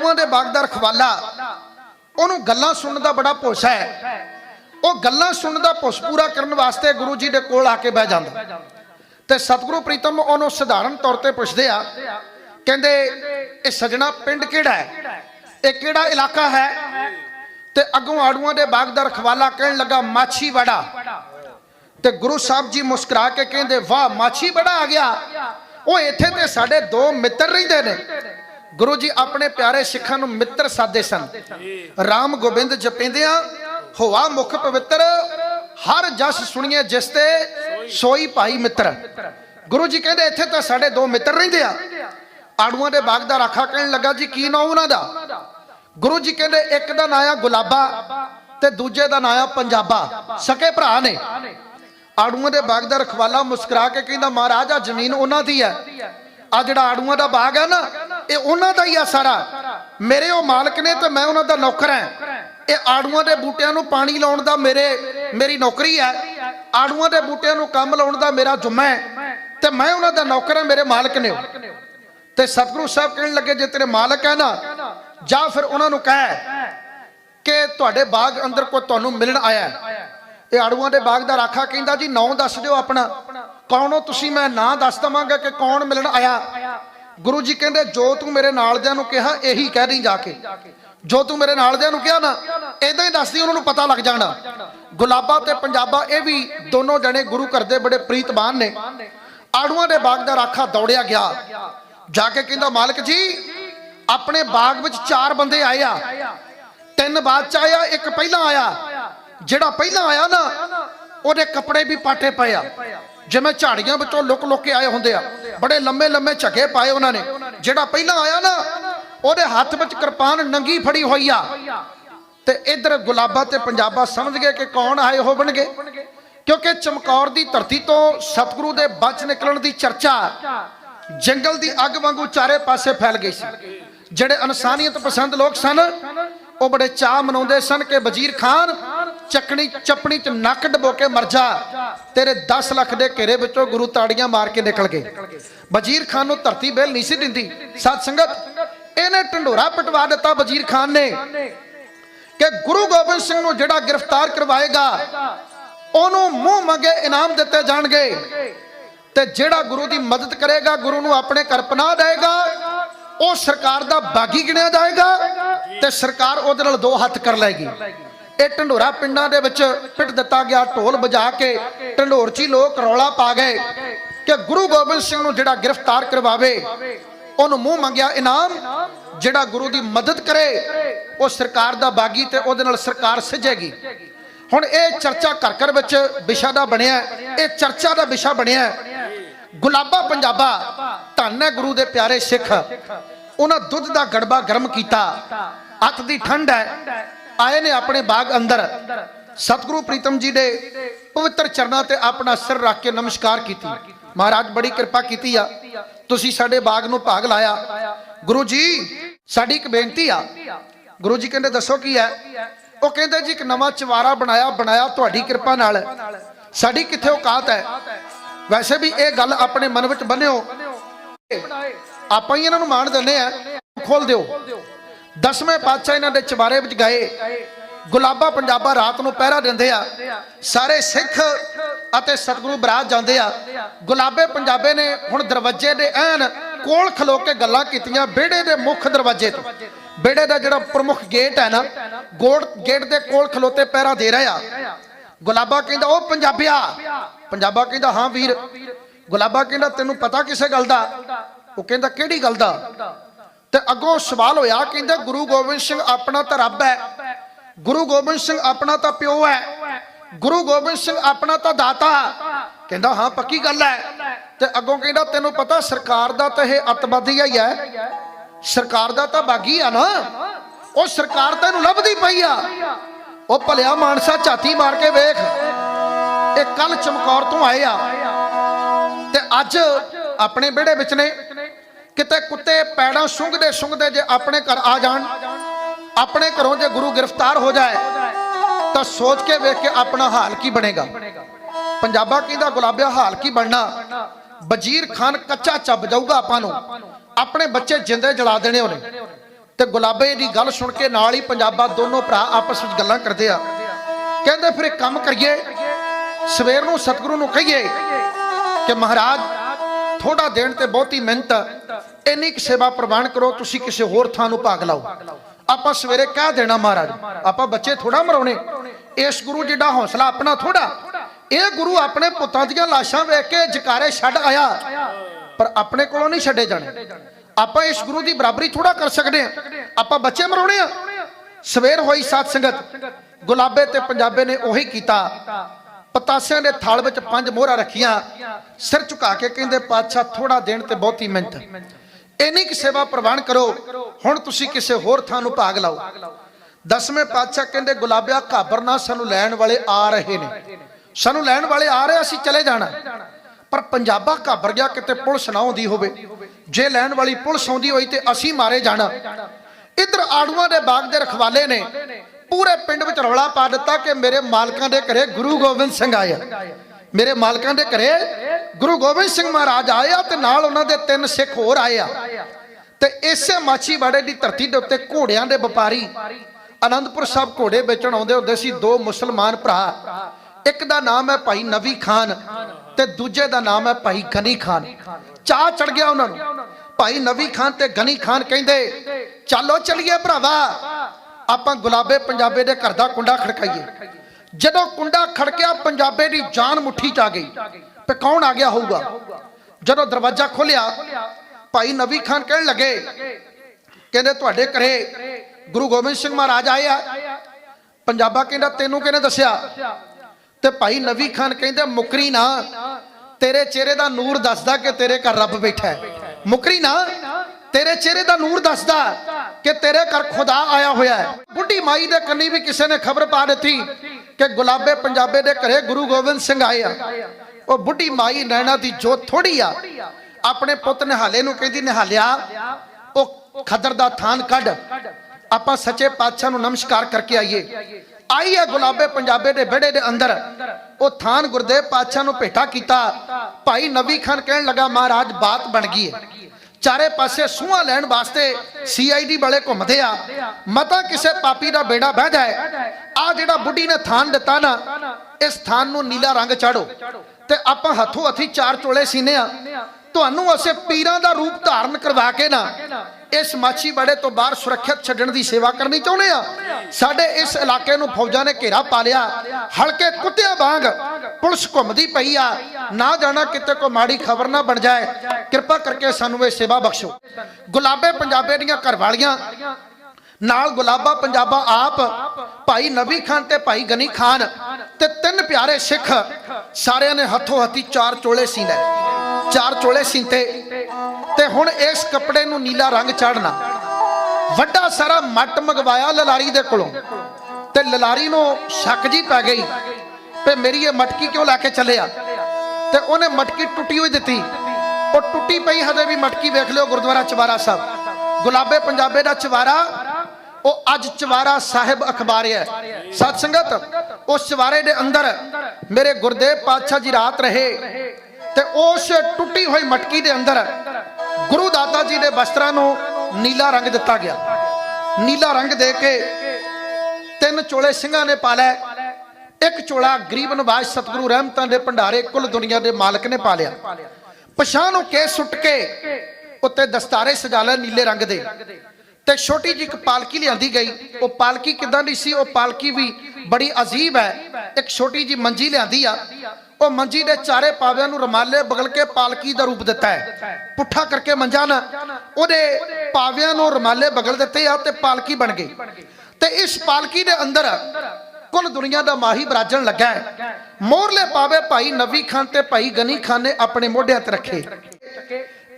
ਆੜੂਆਂ ਦੇ ਬਾਗ ਦਾ ਉਹਨੂੰ ਗੱਲਾਂ ਸੁਣਨ ਦਾ ਬੜਾ ਭੁੱਸ ਹੈ। ਉਹ ਗੱਲਾਂ ਸੁਣਨ ਦਾ ਭੁੱਸ ਪੂਰਾ ਕਰਨ ਵਾਸਤੇ ਗੁਰੂ ਜੀ ਦੇ ਕੋਲ ਆ ਕੇ ਬਹਿ ਜਾਂਦਾ। ਤੇ ਸਤਿਗੁਰੂ ਪ੍ਰੀਤਮ ਉਹਨੂੰ ਸਧਾਰਨ ਤੌਰ ਤੇ ਪੁੱਛਦੇ ਆ, ਕਹਿੰਦੇ, ਇਹ ਸਜਣਾ ਪਿੰਡ ਕਿਹੜਾ ਹੈ? ਇਹ ਕਿਹੜਾ ਇਲਾਕਾ ਹੈ? ਤੇ ਅੱਗੋਂ ਆੜੂਆਂ ਦੇ ਬਾਗਦਾਰ ਖਵਾਲਾ ਕਹਿਣ ਲੱਗਾ, ਮਾਛੀਵਾੜਾ। ਤੇ ਗੁਰੂ ਸਾਹਿਬ ਜੀ ਮੁਸਕਰਾ ਕੇ ਕਹਿੰਦੇ, ਵਾਹ, ਮਾਛੀਵਾੜਾ ਆ ਗਿਆ। ਉਹ ਇੱਥੇ ਤੇ ਸਾਡੇ ਦੋ ਮਿੱਤਰ ਰਹਿੰਦੇ ਨੇ। ਗੁਰੂ ਜੀ ਆਪਣੇ ਪਿਆਰੇ ਸਿੱਖਾਂ ਨੂੰ ਮਿੱਤਰ ਸਾਦੇ ਸਨ। RAM ਗੋਬਿੰਦ ਜਪਿੰਦਿਆਂ ਹੋਆ ਮੁਖ ਪਵਿੱਤਰ, ਹਰ ਜਸ ਸੁਣੀਏ ਜਿਸ ਤੇ ਸੋਈ ਭਾਈ ਮਿੱਤਰ। ਗੁਰੂ ਜੀ ਕਹਿੰਦੇ, ਇੱਥੇ ਤਾਂ ਸਾਡੇ ਦੋ ਮਿੱਤਰ ਰਹਿੰਦੇ ਆ। ਆੜੂਆਂ ਦੇ ਬਾਗ ਦਾ ਰਾਖਾ ਕਹਿਣ ਲੱਗਾ ਜੀ, ਕੀ ਨਾਮ ਉਹਨਾਂ ਦਾ? ਗੁਰੂ ਜੀ ਕਹਿੰਦੇ, ਇੱਕ ਦਾ ਨਾਂ ਆ ਗੁਲਾਬਾ ਤੇ ਦੂਜੇ ਦਾ ਨਾਂ ਆ ਪੰਜਾਬਾ। ਸਕੇ ਭਰਾ ਨੇ। ਆੜੂਆਂ ਦੇ ਬਾਗ ਦਾ ਰਖਵਾਲਾ ਮੁਸਕਰਾ ਕੇ ਕਹਿੰਦਾ, ਮਹਾਰਾਜ ਆ ਜ਼ਮੀਨ ਉਹਨਾਂ ਦੀ ਹੈ। ਆ ਜਿਹੜਾ ਆੜੂਆਂ ਦਾ ਬਾਗ ਹੈ ਨਾ ਇਹ ਉਹਨਾਂ ਦਾ ਹੀ ਆ ਸਾਰਾ। ਮੇਰੇ ਉਹ ਮਾਲਕ ਨੇ ਤੇ ਮੈਂ ਉਹਨਾਂ ਦਾ ਨੌਕਰ ਹਾਂ। ਇਹ ਆੜੂਆਂ ਦੇ ਬੂਟਿਆਂ ਨੂੰ ਪਾਣੀ ਲਾਉਣ ਦਾ ਮੇਰੇ, ਮੇਰੀ ਨੌਕਰੀ ਹੈ। ਆੜੂਆਂ ਦੇ ਬੂਟਿਆਂ ਨੂੰ ਕੰਮ ਲਾਉਣ ਦਾ ਮੇਰਾ ਜੁਮਾ ਹੈ। ਤੇ ਮੈਂ ਉਹਨਾਂ ਦਾ ਨੌਕਰ ਹਾਂ, ਮੇਰੇ ਮਾਲਕ ਨੇ ਤੇ ਸਤਿਗੁਰੂ ਸਾਹਿਬ ਕਹਿਣ ਲੱਗੇ, ਜੇ ਤੇਰੇ ਮਾਲਕ ਹੈ ਨਾ, ਜਾਂ ਫਿਰ ਉਹਨਾਂ ਨੂੰ ਕਹਿ ਕਿ ਤੁਹਾਡੇ ਬਾਗ ਅੰਦਰ ਕੋਈ ਤੁਹਾਨੂੰ ਮਿਲਣ ਆਇਆ ਹੈ। ਇਹ ਆੜੂਆਂ ਦੇ ਬਾਗ ਦਾ ਰਾਖਾ ਕਹਿੰਦਾ ਜੀ, ਨਾਂ ਦੱਸ ਦਿਓ ਆਪਣਾ। ਕੌਣ ਹੋ ਤੁਸੀਂ? ਮੈਂ ਨਾਂ ਦੱਸ ਦਵਾਂਗਾ ਕਿ ਕੌਣ ਮਿਲਣ ਆਇਆ। ਗੁਰੂ ਜੀ ਕਹਿੰਦੇ, ਜੋ ਤੂੰ ਮੇਰੇ ਨਾਲਦਿਆਂ ਨੂੰ ਕਿਹਾ, ਇਹੀ ਕਹਿ ਨਹੀਂ ਜਾ ਕੇ। ਜੋ ਤੂੰ ਮੇਰੇ ਨਾਲਦਿਆਂ ਨੂੰ ਕਿਹਾ ਨਾ ਇਦਾਂ ਹੀ ਦੱਸਦੀ, ਉਹਨਾਂ ਨੂੰ ਪਤਾ ਲੱਗ ਜਾਣਾ। ਗੁਲਾਬਾ ਤੇ ਪੰਜਾਬਾ, ਇਹ ਵੀ ਦੋਨੋਂ ਜਣੇ ਗੁਰੂ ਘਰ ਦੇ ਬੜੇ ਪ੍ਰੀਤਮਾਨ ਨੇ। ਆੜੂਆਂ ਦੇ ਬਾਗ ਦਾ ਰਾਖਾ ਦੌੜਿਆ ਗਿਆ। ਜਾ ਕੇ ਕਹਿੰਦਾ, ਮਾਲਕ ਜੀ, ਆਪਣੇ ਬਾਗ ਵਿੱਚ ਚਾਰ ਬੰਦੇ ਆਏ ਆ। ਤਿੰਨ ਬਾਅਦ ਚ ਆਇਆ, ਇੱਕ ਪਹਿਲਾਂ ਆਇਆ। ਜਿਹੜਾ ਪਹਿਲਾਂ ਆਇਆ ਨਾ, ਉਹਦੇ ਕੱਪੜੇ ਵੀ ਪਾਟੇ ਪਏ ਆ। ਜਿਵੇਂ ਝਾੜੀਆਂ ਵਿੱਚੋਂ ਲੁਕ ਲੁਕ ਕੇ ਆਏ ਹੁੰਦੇ ਆ, ਬੜੇ ਲੰਮੇ ਲੰਮੇ ਝੱਗੇ ਪਾਏ ਉਹਨਾਂ ਨੇ। ਜਿਹੜਾ ਪਹਿਲਾਂ ਆਇਆ ਨਾ, ਉਹਦੇ ਹੱਥ ਵਿੱਚ ਕਿਰਪਾਨ ਨੰਗੀ ਫੜੀ ਹੋਈ ਆ। ਤੇ ਇਧਰ ਗੁਲਾਬਾ ਤੇ ਪੰਜਾਬਾ ਸਮਝ ਗਏ ਕਿ ਕੌਣ ਆਏ ਹੋਣਗੇ ਕਿਉਂਕਿ ਚਮਕੌਰ ਦੀ ਧਰਤੀ ਤੋਂ ਸਤਿਗੁਰੂ ਦੇ ਬਚ ਨਿਕਲਣ ਦੀ ਚਰਚਾ ਜੰਗਲ ਦੀ ਅੱਗ ਵਾਂਗੂ ਚਾਰੇ ਪਾਸੇ ਫੈਲ ਗਈ ਸੀ। ਜਿਹੜੇ ਇਨਸਾਨੀਅਤ ਪਸੰਦ ਲੋਕ ਸਨ, ਉਹ ਬੜੇ ਚਾਹ ਮਨਾਉਂਦੇ ਸਨ ਕਿ ਵਜ਼ੀਰ ਖਾਨ ਚੱਕਣੀ, ਚਪਣੀ ਚ ਨੱਕ ਡਬੋ ਕੇ ਮਰ ਜਾ। ਤੇਰੇ 10 ਲੱਖ ਦੇ ਘੇਰੇ ਵਿੱਚੋਂ ਗੁਰੂ ਤਾੜੀਆਂ ਮਾਰ ਕੇ ਨਿਕਲ ਗਏ। ਵਜ਼ੀਰ ਖਾਨ ਨੂੰ ਧਰਤੀ ਬੇਲ ਨਹੀਂ ਸੀ ਦਿੰਦੀ। ਸਤ ਸੰਗਤ, ਇਹਨੇ ਢੰਡੋਰਾ ਪਟਵਾ ਦਿੱਤਾ ਵਜ਼ੀਰ ਖਾਨ ਨੇ। ਕਿ ਗੁਰੂ ਗੋਬਿੰਦ ਸਿੰਘ ਨੂੰ ਜਿਹੜਾ ਗ੍ਰਿਫਤਾਰ ਕਰਵਾਏਗਾ, ਉਹਨੂੰ ਮੂੰਹ ਮੰਗੇ ਇਨਾਮ ਦਿੱਤੇ ਜਾਣਗੇ। ਤੇ ਜਿਹੜਾ ਗੁਰੂ ਦੀ ਮਦਦ ਕਰੇਗਾ, ਗੁਰੂ ਨੂੰ ਆਪਣੇ ਘਰ ਪਨਾਹ ਦੇਗਾ ਉਹ ਸਰਕਾਰ ਦਾ ਬਾਗੀ ਗਿਣਿਆ ਜਾਏਗਾ ਤੇ ਸਰਕਾਰ ਉਹਦੇ ਨਾਲ ਦੋ ਹੱਥ ਕਰ ਲਏਗੀ। ਇਹ ਢੰਡੋਰਾ ਪਿੰਡਾਂ ਦੇ ਵਿੱਚ ਪਿੱਟ ਦਿੱਤਾ ਗਿਆ, ਢੋਲ ਵਜਾ ਕੇ ਢੰਡੋਰਚੀ ਲੋਕ ਰੌਲਾ ਪਾ ਗਏ ਕਿ ਗੁਰੂ ਗੋਬਿੰਦ ਸਿੰਘ ਨੂੰ ਜਿਹੜਾ ਗ੍ਰਿਫਤਾਰ ਕਰਵਾਵੇ, ਉਹਨੂੰ ਮੂੰਹ ਮੰਗਿਆ ਇਨਾਮ, ਜਿਹੜਾ ਗੁਰੂ ਦੀ ਮਦਦ ਕਰੇ, ਉਹ ਸਰਕਾਰ ਦਾ ਬਾਗੀ ਤੇ ਉਹਦੇ ਨਾਲ ਸਰਕਾਰ ਸਿੱਝੇਗੀ। ਹੁਣ ਇਹ ਚਰਚਾ ਘਰ ਘਰ ਵਿੱਚ ਵਿਸ਼ਾ ਦਾ ਬਣਿਆ, ਇਹ ਚਰਚਾ ਦਾ ਵਿਸ਼ਾ ਬਣਿਆ। ਗੁਲਾਬਾ ਪੰਜਾਬਾ, ਧੰਨ ਹੈ ਗੁਰੂ ਦੇ ਪਿਆਰੇ ਸਿੱਖ। ਉਹਨਾਂ ਦੁੱਧ ਦਾ ਗੜਬਾ ਗਰਮ ਕੀਤਾ। ਹੱਥ ਦੀ ਠੰਡ ਹੈ। ਆਏ ਨੇ ਆਪਣੇ ਬਾਗ ਅੰਦਰ। ਸਤਿਗੁਰੂ ਪ੍ਰੀਤਮ ਜੀ ਦੇ ਪਵਿੱਤਰ ਚਰਨਾਂ ਤੇ ਆਪਣਾ ਸਿਰ ਰੱਖ ਕੇ ਨਮਸਕਾਰ ਕੀਤੀ। ਮਹਾਰਾਜ, ਬੜੀ ਕਿਰਪਾ ਕੀਤੀ ਆ। ਤੁਸੀਂ ਸਾਡੇ ਬਾਗ ਨੂੰ ਭਾਗ ਲਾਇਆ। ਗੁਰੂ ਜੀ, ਸਾਡੀ ਇੱਕ ਬੇਨਤੀ ਆ। ਗੁਰੂ ਜੀ ਕਹਿੰਦੇ, ਦੱਸੋ ਕੀ ਹੈ? ਉਹ ਕਹਿੰਦੇ ਜੀ, ਇੱਕ ਨਵਾਂ ਚਵਾਰਾ ਬਣਾਇਆ ਬਣਾਇਆ ਤੁਹਾਡੀ ਕਿਰਪਾ ਨਾਲ। ਸਾਡੀ ਕਿੱਥੇ ਔਕਾਤ ਹੈ? ਵੈਸੇ ਵੀ ਇਹ ਗੱਲ ਆਪਣੇ ਮਨ ਵਿੱਚ ਬੰਨਿਓ। ਆਪਾਂ ਹੀ ਇਹਨਾਂ ਨੂੰ ਮਾਣ ਦਿੰਦੇ ਆ ਖੋਲ ਦਿਓ। ਦਸਵੇਂ ਪਾਤਸ਼ਾਹ ਇਹਨਾਂ ਦੇ ਚਵਾਰੇ ਵਿੱਚ ਗਏ। ਗੁਲਾਬਾ ਪੰਜਾਬਾ ਰਾਤ ਨੂੰ ਪਹਿਰਾ ਦਿੰਦੇ ਆ। ਸਾਰੇ ਸਿੱਖ ਅਤੇ ਸਤਿਗੁਰੂ ਬਰਾਤ ਜਾਂਦੇ ਆ। ਗੁਲਾਬੇ ਪੰਜਾਬੇ ਨੇ ਹੁਣ ਦਰਵਾਜ਼ੇ ਦੇ ਐਨ ਕੋਲ ਖਲੋ ਕੇ ਗੱਲਾਂ ਕੀਤੀਆਂ ਵਿਹੜੇ ਦੇ ਮੁੱਖ ਦਰਵਾਜ਼ੇ ਤੋਂ। ਵਿਹੜੇ ਦਾ ਜਿਹੜਾ ਪ੍ਰਮੁੱਖ ਗੇਟ ਹੈ ਨਾ, ਗੋੜ ਗੇਟ ਦੇ ਕੋਲ ਖਲੋਤੇ ਪਹਿਰਾ ਦੇ ਰਿਹਾ ਗੁਲਾਬਾ ਕਹਿੰਦਾ ਉਹ ਪੰਜਾਬੀਆ! ਪੰਜਾਬਾ ਕਹਿੰਦਾ, ਹਾਂ ਵੀਰ। ਗੁਲਾਬਾ ਕਹਿੰਦਾ, ਤੈਨੂੰ ਪਤਾ ਕਿਸੇ ਗੱਲ ਦਾ? ਉਹ ਕਹਿੰਦਾ, ਕਿਹੜੀ ਗੱਲ ਦਾ? ਤੇ ਅੱਗੋਂ ਸਵਾਲ ਹੋਇਆ, ਕਹਿੰਦਾ ਗੁਰੂ ਗੋਬਿੰਦ ਸਿੰਘ ਆਪਣਾ ਤਾਂ ਰੱਬ ਹੈ। ਗੁਰੂ ਗੋਬਿੰਦ ਸਿੰਘ ਆਪਣਾ ਤਾਂ ਪਿਓ ਹੈ। ਗੁਰੂ ਗੋਬਿੰਦ ਸਿੰਘ ਆਪਣਾ ਤਾਂ ਦਾਤਾ ਕਹਿੰਦਾ, ਹਾਂ, ਪੱਕੀ ਗੱਲ ਹੈ। ਤੇ ਅੱਗੋਂ ਕਹਿੰਦਾ, ਤੈਨੂੰ ਪਤਾ ਸਰਕਾਰ ਦਾ ਤਾਂ ਇਹ ਅਤਵਾਦੀ ਹੀ ਹੈ। ਸਰਕਾਰ ਦਾ ਤਾਂ ਬਾਗੀ ਆ ਨਾ। ਉਹ ਸਰਕਾਰ ਤੈਨੂੰ ਲੱਭਦੀ ਪਈ ਆ। ਉਹ ਭਲਿਆ ਮਾਨਸਾ ਝਾਤੀ ਮਾਰ ਕੇ ਵੇਖ। ਇਹ ਕੱਲ ਚਮਕੌਰ ਤੋਂ ਆਏ ਆ। ਤੇ ਅੱਜ ਆਪਣੇ ਵਿਹੜੇ ਵਿੱਚ ਨੇ। ਕਿਤੇ ਕੁੱਤੇ ਪੈੜਾਂ ਸੁੰਘਦੇ ਸੁੰਘਦੇ ਜੇ ਆਪਣੇ ਘਰ ਆ ਜਾਣ, ਆਪਣੇ ਘਰੋਂ ਜੇ ਗੁਰੂ ਗ੍ਰਿਫਤਾਰ ਹੋ ਜਾਏ, ਤਾਂ ਸੋਚ ਕੇ ਵੇਖ ਕੇ ਆਪਣਾ ਹਾਲ ਕੀ ਬਣੇਗਾ। ਪੰਜਾਬਾ ਕਹਿੰਦਾ, ਗੁਲਾਬਿਆ ਹਾਲ ਕੀ ਬਣਨਾ? ਵਜ਼ੀਰ ਖਾਨ ਕੱਚਾ ਚੱਬ ਜਾਊਗਾ ਆਪਾਂ ਨੂੰ। ਆਪਣੇ ਬੱਚੇ ਜਿੰਦੇ ਜਲਾ ਦੇਣੇ ਉਹਨੇ। ਤੇ ਗੁਲਾਬੇ ਦੀ ਗੱਲ ਸੁਣ ਕੇ ਨਾਲ ਹੀ ਪੰਜਾਬਾ ਦੋਨੋਂ ਭਰਾ ਆਪਸ ਵਿੱਚ ਗੱਲਾਂ ਕਰਦੇ ਆ। ਕਹਿੰਦੇ, ਫਿਰ ਇੱਕ ਕੰਮ ਕਰੀਏ। ਸਵੇਰ ਨੂੰ ਸਤਿਗੁਰੂ ਨੂੰ ਕਹੀਏ ਕਿ ਮਹਾਰਾਜ ਥੋੜਾ ਦੇਣ ਤੇ ਬਹੁਤੀ ਮਿਹਨਤ ਇੰਨੀ ਕੁ ਸੇਵਾ ਪ੍ਰਵਾਨ ਕਰੋ, ਤੁਸੀਂ ਕਿਸੇ ਹੋਰ ਥਾਂ ਨੂੰ ਭਾਗ ਲਾਓ। ਆਪਾਂ ਸਵੇਰੇ ਕਹਿ ਦੇਣਾ ਮਹਾਰਾਜ, ਆਪਾਂ ਬੱਚੇ ਥੋੜਾ ਮਰਾਉਣੇ। ਇਸ ਗੁਰੂ ਜਿੱਡਾ ਹੌਸਲਾ ਆਪਣਾ ਥੋੜਾ ਇਹ ਗੁਰੂ ਆਪਣੇ ਪੁੱਤਾਂ ਦੀਆਂ ਲਾਸ਼ਾਂ ਵੇਖ ਕੇ ਜਕਾਰੇ ਛੱਡ ਆਇਆ। ਪਰ ਆਪਣੇ ਕੋਲੋਂ ਨਹੀਂ ਛੱਡੇ ਜਾਣੇ। ਆਪਾਂ ਇਸ ਗੁਰੂ ਦੀ ਬਰਾਬਰੀ ਥੋੜਾ ਕਰ ਸਕਦੇ ਆ ਆਪਾਂ ਬੱਚੇ ਮਰਾਉਣੇ ਆ ਸਵੇਰ ਹੋਈ ਸਾਧ ਸੰਗਤ। ਗੁਲਾਬੇ ਤੇ ਪੰਜਾਬੇ ਨੇ ਉਹੀ ਕੀਤਾ। ਪਤਾਸਿਆਂ ਦੇ ਥਾਲ ਵਿੱਚ ਪੰਜ ਮੋਹਰਾਂ ਰੱਖੀਆਂ। ਸਿਰ ਝੁਕਾ ਕੇ ਕਹਿੰਦੇ, ਪਾਤਸ਼ਾਹ ਥੋੜਾ ਦੇਣ ਤੇ ਬਹੁਤੀ ਮਿਹਨਤ। ਇੰਨੀ ਕਿ ਸੇਵਾ ਪ੍ਰਵਾਨ ਕਰੋ। ਹੁਣ ਤੁਸੀਂ ਕਿਸੇ ਹੋਰ ਥਾਂ ਨੂੰ ਭਾਗ ਲਾਓ। ਦਸਵੇਂ ਪਾਤਸ਼ਾਹ ਕਹਿੰਦੇ, ਗੁਲਾਬਿਆ, ਘਾਬਰ ਨਾ, ਸਾਨੂੰ ਲੈਣ ਵਾਲੇ ਆ ਰਹੇ ਨੇ। ਸਾਨੂੰ ਲੈਣ ਵਾਲੇ ਆ ਰਹੇ, ਅਸੀਂ ਚਲੇ ਜਾਣਾ। ਪਰ ਪੰਜਾਬਾ ਘਾਬਰ ਗਿਆ, ਕਿਤੇ ਪੁਲਿਸ ਨਾ ਆਉਂਦੀ ਹੋਵੇ। ਜੇ ਲੈਣ ਵਾਲੀ ਪੁਲਿਸ ਆਉਂਦੀ ਹੋਈ ਤੇ ਅਸੀਂ ਮਾਰੇ ਜਾਣਾ। ਇੱਧਰ ਆੜੂਆਂ ਦੇ ਬਾਗ ਦੇ ਰਖਵਾਲੇ ਨੇ। ਪੂਰੇ ਪਿੰਡ ਵਿੱਚ ਰੌਲਾ ਪਾ ਦਿੱਤਾ ਕਿ ਮੇਰੇ ਮਾਲਕਾਂ ਦੇ ਘਰੇ ਗੁਰੂ ਗੋਬਿੰਦ ਸਿੰਘ ਆਇਆ ਮੇਰੇ ਮਾਲਕਾਂ ਦੇ ਘਰੇ ਗੁਰੂ ਗੋਬਿੰਦ ਸਿੰਘ ਮਹਾਰਾਜ ਆਇਆ ਆ ਤੇ ਨਾਲ ਉਹਨਾਂ ਦੇ ਤਿੰਨ ਸਿੱਖ ਹੋਰ ਆਏ ਆ। ਤੇ ਇਸੇ ਮਾਛੀਵਾੜੇ ਦੀ ਧਰਤੀ ਦੇ ਉੱਤੇ ਘੋੜਿਆਂ ਦੇ ਵਪਾਰੀ ਅਨੰਦਪੁਰ ਸਾਹਿਬ ਘੋੜੇ ਵੇਚਣ ਆਉਂਦੇ ਹੁੰਦੇ ਸੀ, ਦੋ ਮੁਸਲਮਾਨ ਭਰਾ। ਇੱਕ ਦਾ ਨਾਮ ਹੈ ਭਾਈ ਨਵੀ ਖਾਨ ਤੇ ਦੂਜੇ ਦਾ ਨਾਮ ਹੈ ਭਾਈ ਗਨੀ ਖਾਨ। ਚਾਹ ਚੜ ਗਿਆ ਉਹਨਾਂ ਨੂੰ। ਭਾਈ ਨਵੀ ਖਾਨ ਤੇ ਗਨੀ ਖਾਨ ਕਹਿੰਦੇ, ਚਲੋ ਚਲੀਏ ਭਰਾਵਾ, ਆਪਾਂ ਗੁਲਾਬੇ ਪੰਜਾਬੇ ਦੇ ਘਰ ਦਾ ਕੁੰਡਾ ਖੜਕਾਈਏ। ਜਦੋਂ ਕੁੰਡਾ ਖੜਕਿਆ, ਪੰਜਾਬੇ ਦੀ ਜਾਨ ਮੁੱਠੀ ਚ ਆ ਗਈ ਤੇ ਕੌਣ ਆ ਗਿਆ ਹੋਊਗਾ? ਜਦੋਂ ਦਰਵਾਜ਼ਾ ਖੋਲਿਆ ਭਾਈ ਨਵੀ ਖਾਨ ਕਹਿਣ ਲੱਗੇ, ਕਹਿੰਦੇ ਤੁਹਾਡੇ ਘਰੇ ਗੁਰੂ ਗੋਬਿੰਦ ਸਿੰਘ ਮਹਾਰਾਜ ਆਏ ਆ। ਪੰਜਾਬਾ ਕਹਿੰਦਾ, ਤੈਨੂੰ ਕਿਹਨੇ ਦੱਸਿਆ? ਤੇ ਭਾਈ ਨਬੀ ਖਾਨ ਕਹਿੰਦੇ, ਮੁਕਰੀ ਨਾ, ਤੇਰੇ ਚਿਹਰੇ ਦਾ ਨੂਰ ਦੱਸਦਾ ਕਿ ਤੇਰੇ ਘਰ ਰੱਬ ਬੈਠਾ ਹੈ। ਮੁਕਰੀ ਨਾ, ਤੇਰੇ ਚਿਹਰੇ ਦਾ ਨੂਰ ਦੱਸਦਾ ਕਿ ਤੇਰੇ ਘਰ ਖੁਦਾ ਆਇਆ ਹੋਇਆ ਹੈ। ਬੁੱਢੀ ਮਾਈ ਦੇ ਕੰਨੀ ਵੀ ਕਿਸੇ ਨੇ ਖਬਰ ਪਾ ਦਿੱਤੀ ਕਿ ਗੁਲਾਬੇ ਪੰਜਾਬੇ ਦੇ ਘਰੇ ਗੁਰੂ ਗੋਬਿੰਦ ਸਿੰਘ ਆਏ ਆ। ਉਹ ਬੁੱਢੀ ਮਾਈ ਨੈਣਾ ਦੀ ਜੋਤ ਥੋੜੀ ਆ। ਆਪਣੇ ਪੁੱਤ ਨਿਹਾਲੇ ਨੂੰ ਕਹਿੰਦੀ, ਨਿਹਾਲਿਆ, ਉਹ ਖਦਰ ਦਾ ਥਾਨ ਕੱਢ। ਆਪਾਂ ਸੱਚੇ ਪਾਤਸ਼ਾਹ ਨੂੰ ਨਮਸਕਾਰ ਕਰਕੇ ਆਈਏ। ਆਈ ਹੈ ਗੁਲਾਬੇ ਪੰਜਾਬੇ ਦੇ ਵਿਹੜੇ ਦੇ ਅੰਦਰ। ਉਹ ਥਾਨ ਗੁਰਦੇਵ ਪਾਤਸ਼ਾਹ ਨੂੰ ਭੇਟਾ ਕੀਤਾ। ਭਾਈ ਨਵੀ ਖਾਨ ਕਹਿਣ ਲੱਗਾ, ਮਹਾਰਾਜ, ਬਾਤ ਬਣ ਗਈ ਹੈ ਚਾਰੇ ਪਾਸੇ ਸੂਹਾਂ ਲੈਣ ਵਾਸਤੇ ਸੀਆਈਡੀ ਵਾਲੇ ਘੁੰਮਦੇ ਆ। ਮਤਾ ਕਿਸੇ ਪਾਪੀ ਦਾ ਬੇੜਾ ਬਹਿ ਜਾਏ। ਆ ਜਿਹੜਾ ਬੁੱਢੀ ਨੇ ਥਾਨ ਦਿੱਤਾ ਨਾ, ਇਸ ਥਾਨ ਨੂੰ ਨੀਲਾ ਰੰਗ ਚਾੜੋ। ਤੇ ਆਪਾਂ ਹੱਥੋਂ ਹੱਥੀ ਚਾਰ ਚੋਲੇ ਸੀਨੇ ਆ। ਤੁਹਾਨੂੰ ਅਸੀਂ ਪੀਰਾਂ ਦਾ ਰੂਪ ਧਾਰਨ ਕਰਵਾ ਕੇ ਨਾ ਇਸ ਮਾਛੀ ਬੜੇ ਤੋਂ ਬਾਹਰ ਸੁਰੱਖਿਅਤ ਛੱਡਣ ਦੀ ਸੇਵਾ ਕਰਨੀ ਚਾਹੁੰਦੇ ਆ। ਸਾਡੇ ਇਸ ਇਲਾਕੇ ਨੂੰ ਫੌਜਾਂ ਨੇ ਘੇਰਾ ਪਾ ਲਿਆ, ਹਲਕੇ ਕੁੱਤਿਆਂ ਵਾਂਗ ਪੁਲਿਸ ਘੁੰਮਦੀ ਪਈ ਆ। ਨਾ ਜਾਣਾ ਕਿਤੇ ਕੋਈ ਮਾੜੀ ਖਬਰ ਨਾ ਬਣ ਜਾਏ। ਕਿਰਪਾ ਕਰਕੇ ਸਾਨੂੰ ਇਹ ਸੇਵਾ ਬਖਸ਼ੋ। ਗੁਲਾਬੇ ਪੰਜਾਬੇ ਦੀਆਂ ਘਰਵਾਲੀਆਂ ਨਾਲ ਗੁਲਾਬਾ ਪੰਜਾਬਾ ਆਪ, ਭਾਈ ਨਬੀ ਖਾਨ ਤੇ ਭਾਈ ਗਨੀ ਖਾਨ ਤੇ ਤਿੰਨ ਪਿਆਰੇ ਸਿੱਖ, ਸਾਰਿਆਂ ਨੇ ਹੱਥੋਂ ਹੱਥੀ ਚਾਰ ਚੋਲੇ ਸੀ ਲੈ ਚਾਰ ਚੋਲੇ ਸੀਤੇ ਤੇ ਹੁਣ ਇਸ ਕੱਪੜੇ ਨੂੰ ਨੀਲਾ ਰੰਗ ਚੜਨਾ। ਵੱਡਾ ਸਾਰਾ ਮੱਟ ਮੰਗਵਾਇਆ ਲਲਾਰੀ ਦੇ ਕੋਲੋਂ। ਤੇ ਲਲਾਰੀ ਨੂੰ ਸ਼ੱਕ ਜੀ ਪੈ ਗਈ ਤੇ ਮੇਰੀ ਇਹ ਮਟਕੀ ਕਿਉਂ ਲੈ ਕੇ ਚੱਲਿਆ? ਤੇ ਉਹਨੇ ਮਟਕੀ ਟੁੱਟੀ ਹੋਈ ਦਿੱਤੀ। ਉਹ ਟੁੱਟੀ ਪਈ ਹਜੇ ਵੀ ਮਟਕੀ ਵੇਖ ਲਿਓ ਗੁਰਦੁਆਰਾ ਚਵਾਰਾ ਸਾਹਿਬ। ਗੁਲਾਬੇ ਪੰਜਾਬੇ ਦਾ ਚਵਾਰਾ, ਉਹ ਅੱਜ ਚਵਾਰਾ ਸਾਹਿਬ ਅਖਬਾਰਿਆ ਸਤ ਸੰਗਤ, ਉਸ ਚਵਾਰੇ ਦੇ ਅੰਦਰ ਮੇਰੇ ਗੁਰਦੇਵ ਪਾਤਸ਼ਾਹ ਜੀ ਰਾਤ ਰਹੇ। ਤੇ ਉਸ ਟੁੱਟੀ ਹੋਈ ਮਟਕੀ ਦੇ ਅੰਦਰ ਗੁਰੂ ਦਾਤਾ ਜੀ ਦੇ ਵਸਤਰਾਂ ਨੂੰ ਨੀਲਾ ਰੰਗ ਦਿੱਤਾ ਗਿਆ। ਨੀਲਾ ਰੰਗ ਦੇ ਕੇ ਤਿੰਨ ਚੋਲੇ ਸਿੰਘਾਂ ਨੇ ਪਾ ਲਏ। ਇੱਕ ਚੋਲਾ ਗਰੀਬ ਨਵਾਜ ਸਤਿਗੁਰੂ ਰਹਿਮਤਾਂ ਦੇ ਭੰਡਾਰੇ ਕੁੱਲ ਦੁਨੀਆ ਦੇ ਮਾਲਕ ਨੇ ਪਾ ਲਿਆ। ਪਛਾਣ ਨੂੰ ਕੇਸ ਸੁੱਟ ਕੇ ਉੱਤੇ ਦਸਤਾਰੇ ਸਜਾ ਲੈ ਨੀਲੇ ਰੰਗ ਦੇ। ਤੇ ਛੋਟੀ ਜਿਹੀ ਇੱਕ ਪਾਲਕੀ ਲਿਆਂਦੀ ਗਈ। ਉਹ ਪਾਲਕੀ ਕਿਦਾਂ ਦੀ ਸੀ? ਉਹ ਪਾਲਕੀ ਵੀ ਬੜੀ ਅਜੀਬ ਹੈ। ਇੱਕ ਛੋਟੀ ਜਿਹੀ ਮੰਜੀ ਲਿਆਂਦੀ ਆ। ਉਹ ਮੰਜੀ ਦੇ ਚਾਰੇ ਪਾਵਿਆਂ ਨੂੰ ਰਮਾਲੇ ਬਗਲ ਕੇ ਪਾਲਕੀ ਦਾ ਰੂਪ ਦਿੱਤਾ ਹੈ। ਪੁੱਠਾ ਕਰਕੇ ਮੰਜਾ ਨਾ, ਉਹਦੇ ਪਾਵਿਆਂ ਨੂੰ ਰਮਾਲੇ ਬਗਲ ਦਿੱਤੇ ਆ ਤੇ ਪਾਲਕੀ ਬਣ ਗਈ। ਤੇ ਇਸ ਪਾਲਕੀ ਦੇ ਅੰਦਰ ਕੁੱਲ ਦੁਨੀਆ ਦਾ ਮਾਹੀ ਬਰਾਜਣ ਲੱਗਾ ਹੈ। ਮੋਹਰਲੇ ਪਾਵੇ ਭਾਈ ਨਵੀ ਖਾਨ ਤੇ ਭਾਈ ਗਨੀ ਖਾਨ ਨੇ ਆਪਣੇ ਮੋਢਿਆਂ ਤੇ ਰੱਖੇ।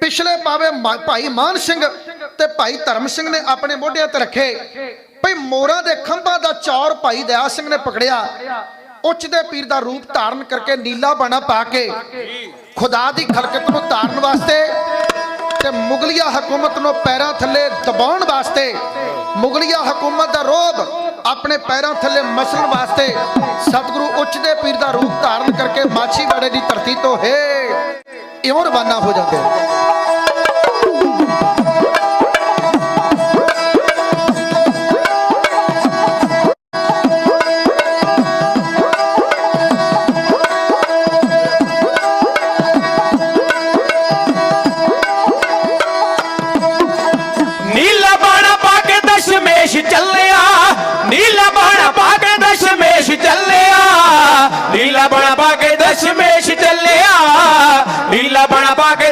ਪਿਛਲੇ ਪਾਵੇ ਭਾਈ ਮਾਨ ਸਿੰਘ ਤੇ ਭਾਈ ਧਰਮ ਸਿੰਘ ਨੇ ਆਪਣੇ ਮੋਢਿਆਂ ਤੇ ਰੱਖੇ। ਭਈ ਮੋਰਾਂ ਦੇ ਖੰਭਾਂ ਦਾ ਚੌਰ ਭਾਈ ਦਇਆ ਸਿੰਘ ਨੇ ਪਕੜਿਆ। ਉੱਚ ਦੇ ਪੀਰ ਦਾ ਰੂਪ ਧਾਰਨ ਕਰਕੇ ਨੀਲਾ ਬਾਣਾ ਪਾ ਕੇ ਖੁਦਾ ਦੀ ਖਲਕਤ ਨੂੰ ਧਾਰਨ ਵਾਸਤੇ ਤੇ ਮੁਗਲਿਆ ਹਕੂਮਤ ਨੂੰ ਪੈਰਾਂ ਥੱਲੇ ਦਬਾਉਣ ਵਾਸਤੇ ਮੁਗਲਿਆ ਹਕੂਮਤ ਦਾ ਰੋਬ ਆਪਣੇ ਪੈਰਾਂ ਥੱਲੇ ਮਸਲਣ ਵਾਸਤੇ ਸਤਿਗੁਰੂ ਉੱਚ ਦੇ ਪੀਰ ਦਾ ਰੂਪ ਧਾਰਨ ਕਰਕੇ ਮਾਛੀਵਾੜੇ ਦੀ ਧਰਤੀ ਤੋਂ ਹੇ ਇਉਂ ਰਵਾਨਾ ਹੋ ਜਾਂਦੇ ਨੀਲਾ ਬਾਣਾ ਪਾ ਕੇ ਦਸ਼ਮੇਸ਼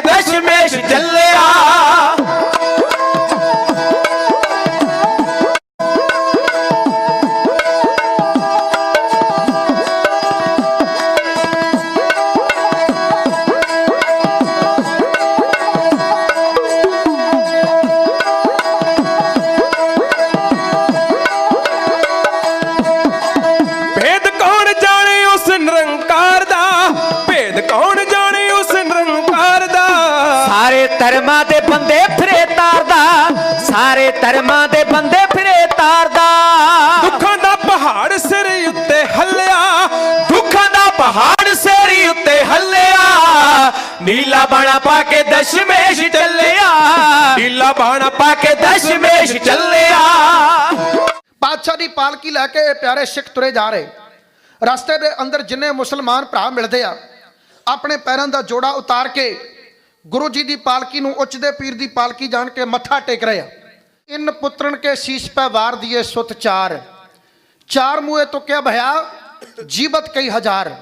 ਧਰਮਾਂ ਦੇ ਬੰਦੇ ਫਿਰੇ ਤਾਰਦਾ ਸਾਰੇ ਧਰਮਾਂ ਦੇ ਬੰਦੇ ਫਿਰੇ ਤਾਰਦਾ। ਦੁੱਖਾਂ ਦਾ ਪਹਾੜ ਸਿਰ ਉੱਤੇ ਹੱਲਿਆ ਦੁੱਖਾਂ ਦਾ ਪਹਾੜ ਸਿਰ ਉੱਤੇ ਹੱਲਿਆ। ਨੀਲਾ ਬਾਣਾ ਪਾ ਕੇ ਦਸ਼ਮੇਸ਼ ਚੱਲਿਆ। ਨੀਲਾ ਬਾਣਾ ਪਾ ਕੇ ਦਸ਼ਮੇਸ਼ ਚੱਲਿਆ। ਪਾਤਸ਼ਾਹ ਦੀ ਪਾਲਕੀ ਲੈ ਕੇ ਇਹ ਪਿਆਰੇ ਸਿੱਖ ਤੁਰੇ ਜਾ ਰਹੇ। ਰਸਤੇ ਦੇ ਅੰਦਰ ਜਿੰਨੇ ਮੁਸਲਮਾਨ ਭਰਾ ਮਿਲਦੇ ਆ ਆਪਣੇ ਪੈਰਾਂ ਦਾ ਜੋੜਾ ਉਤਾਰ ਕੇ ਗੁਰੂ ਜੀ ਦੀ ਪਾਲਕੀ ਨੂੰ ਉੱਚਦੇ ਪੀਰ ਦੀ ਪਾਲਕੀ ਜਾਣ ਕੇ ਮੱਥਾ ਟੇਕ ਰਹੇ ਆ। ਇਨ ਪੁੱਤਰਨ ਕੇ ਸੀਸ ਪੈ ਵਾਰ ਦੀਏ ਸੁਤ ਚਾਰ। ਚਾਰ ਮੂਹੇ ਤੁਕਿਆ ਭਇਆ ਜੀਵਤ ਕਈ ਹਜ਼ਾਰ।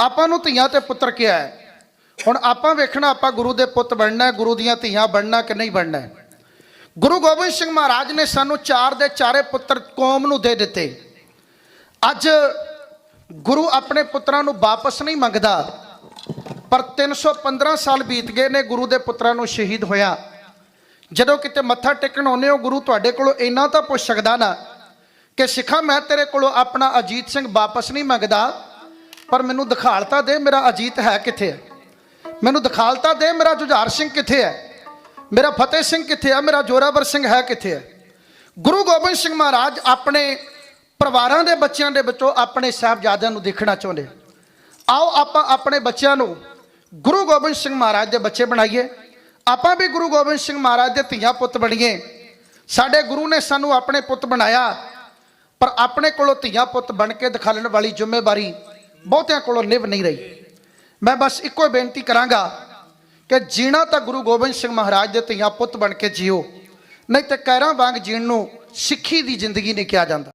ਆਪਾਂ ਨੂੰ ਧੀਆਂ ਤੇ ਪੁੱਤਰ ਕਿਹਾ ਹੈ? ਹੁਣ ਆਪਾਂ ਵੇਖਣਾ ਆਪਾਂ ਗੁਰੂ ਦੇ ਪੁੱਤ ਬਣਨਾ ਹੈ, ਗੁਰੂ ਦੀਆਂ ਧੀਆਂ ਬਣਨਾ ਕਿ ਨਹੀਂ ਬਣਨਾ ਗੁਰੂ ਗੋਬਿੰਦ ਸਿੰਘ ਮਹਾਰਾਜ ਨੇ ਸਾਨੂੰ ਚਾਰ ਦੇ ਚਾਰੇ ਪੁੱਤਰ ਕੌਮ ਨੂੰ ਦੇ ਦਿੱਤੇ। ਅੱਜ ਗੁਰੂ ਆਪਣੇ ਪੁੱਤਰਾਂ ਨੂੰ ਵਾਪਸ ਨਹੀਂ ਮੰਗਦਾ। ਪਰ 315 ਸਾਲ ਬੀਤ ਗਏ ਨੇ ਗੁਰੂ ਦੇ ਪੁੱਤਰਾਂ ਨੂੰ ਸ਼ਹੀਦ ਹੋਇਆ। ਜਦੋਂ ਕਿਤੇ ਮੱਥਾ ਟੇਕਣ ਆਉਂਦੇ ਹੋ, ਗੁਰੂ ਤੁਹਾਡੇ ਕੋਲੋਂ ਇੰਨਾ ਤਾਂ ਪੁੱਛ ਸਕਦਾ ਨਾ ਕਿ ਸਿੱਖਾ, ਮੈਂ ਤੇਰੇ ਕੋਲੋਂ ਆਪਣਾ ਅਜੀਤ ਸਿੰਘ ਵਾਪਸ ਨਹੀਂ ਮੰਗਦਾ, ਪਰ ਮੈਨੂੰ ਦਿਖਾਲਤਾ ਦੇ ਮੇਰਾ ਅਜੀਤ ਹੈ ਕਿੱਥੇ ਹੈ? ਮੈਨੂੰ ਦਿਖਾਲਤਾ ਦੇ ਮੇਰਾ ਜੁਝਾਰ ਸਿੰਘ ਕਿੱਥੇ ਹੈ? ਮੇਰਾ ਫਤਿਹ ਸਿੰਘ ਕਿੱਥੇ ਹੈ? ਮੇਰਾ ਜੋਰਾਵਰ ਸਿੰਘ ਹੈ ਕਿੱਥੇ ਹੈ? ਗੁਰੂ ਗੋਬਿੰਦ ਸਿੰਘ ਮਹਾਰਾਜ ਆਪਣੇ ਪਰਿਵਾਰਾਂ ਦੇ ਬੱਚਿਆਂ ਦੇ ਵਿੱਚੋਂ ਆਪਣੇ ਸਾਹਿਬਜ਼ਾਦਿਆਂ ਨੂੰ ਦੇਖਣਾ ਚਾਹੁੰਦੇ। ਆਓ ਆਪਾਂ ਆਪਣੇ ਬੱਚਿਆਂ ਨੂੰ ਗੁਰੂ ਗੋਬਿੰਦ ਸਿੰਘ ਮਹਾਰਾਜ ਦੇ ਬੱਚੇ ਬਣਾਈਏ। ਆਪਾਂ ਵੀ ਗੁਰੂ ਗੋਬਿੰਦ ਸਿੰਘ ਮਹਾਰਾਜ ਦੇ ਧੀਆਂ ਪੁੱਤ ਬਣੀਏ। ਸਾਡੇ ਗੁਰੂ ਨੇ ਸਾਨੂੰ ਆਪਣੇ ਪੁੱਤ ਬਣਾਇਆ, ਪਰ ਆਪਣੇ ਕੋਲੋਂ ਧੀਆਂ ਪੁੱਤ ਬਣ ਕੇ ਦਿਖਾਲਣ ਵਾਲੀ ਜ਼ਿੰਮੇਵਾਰੀ ਬਹੁਤਿਆਂ ਕੋਲੋਂ ਨਿਭ ਨਹੀਂ ਰਹੀ। ਮੈਂ ਬਸ ਇੱਕੋ ਬੇਨਤੀ ਕਰਾਂਗਾ ਕਿ ਜੀਣਾ ਤਾਂ ਗੁਰੂ ਗੋਬਿੰਦ ਸਿੰਘ ਮਹਾਰਾਜ ਦੇ ਧੀਆਂ ਪੁੱਤ ਬਣ ਕੇ ਜੀਓ, ਨਹੀਂ ਤੇ ਕਹਿਰਾਂ ਵਾਂਗ ਜੀਣ ਨੂੰ ਸਿੱਖੀ ਦੀ ਜ਼ਿੰਦਗੀ ਨਹੀਂ ਕਿਹਾ ਜਾਂਦਾ।